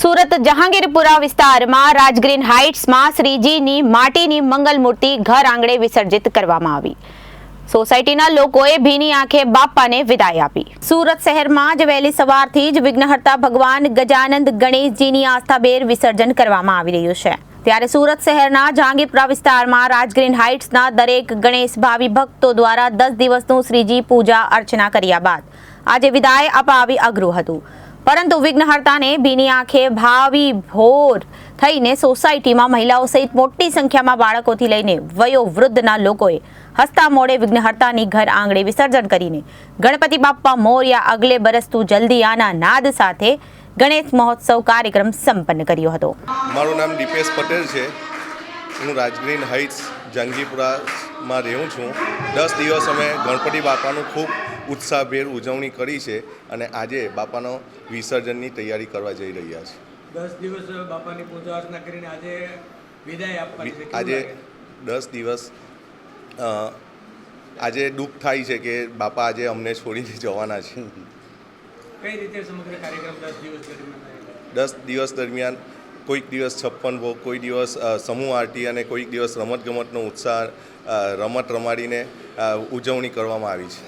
સુરત જહાંગીરપુરા વિસ્તારમાં રાજગ્રીન હાઇટ્સમાં શ્રીજીની માટીની મંગલ મૂર્તિ ઘર આંગણે વિસર્જિત કરવામાં આવી. સોસાયટીના લોકોએ ભીની આંખે બાપાને વિદાય આપી. સુરત શહેરમાં જ વહેલી સવારથી જ વિઘ્નહર્તા ભગવાન ગજાનંદ ગણેશજીની આસ્થાભેર વિસર્જન કરવામાં આવી રહ્યું છે. ત્યારે સુરત શહેરના જહાંગીરપુરા વિસ્તારમાં રાજગ્રીન હાઇટ્સના દરેક ગણેશ ભાવિ ભક્તો દ્વારા દસ દિવસનું શ્રીજી પૂજા અર્ચના કર્યા બાદ આજે વિદાય અપાવી અઘરું હતું. પરંતુ વિઘ્નહર્તાને ભીની આંખે ભાવિ ભોર થઈને સોસાયટીમાં મહિલાઓ સહિત મોટી સંખ્યામાં બાળકોથી લઈને વયો વૃદ્ધના લોકોએ હસતા મોડે વિઘ્નહર્તાની ઘર આંગણે વિસર્જન કરીને ગણપતિ બાપ્પા મોર્યા અગલે બરસતું જલ્દી આના નાદ સાથે ગણેશ મહોત્સવ કાર્યક્રમ સંપન્ન કર્યો હતો. મારું નામ દીપેશ પટેલ છે. હું રાજગ્રીન હાઇટ્સ જંગીપુરામાં રહું છું. દસ દિવસ અમે ગણપતિ બાપાનું ખૂબ ઉત્સાહભેર ઉજવણી કરી છે અને આજે બાપાનો વિસર્જનની તૈયારી કરવા જઈ રહ્યા છે. દસ દિવસ બાપાની પૂજા અર્ચના કરીને આજે વિદાય આપવાની આજે દસ દિવસ આજે દુઃખ થાય છે કે બાપા આજે અમને છોડીને જવાના છે. કઈ રીતે સમગ્ર કાર્યક્રમ દસ દિવસ દરમિયાન દસ દિવસ દરમિયાન કોઈક દિવસ છપ્પન ભોગ કોઈ દિવસ સમૂહ આરતી અને કોઈક દિવસ રમતગમતનો ઉત્સાહ રમત રમાડીને ઉજવણી કરવામાં આવી છે.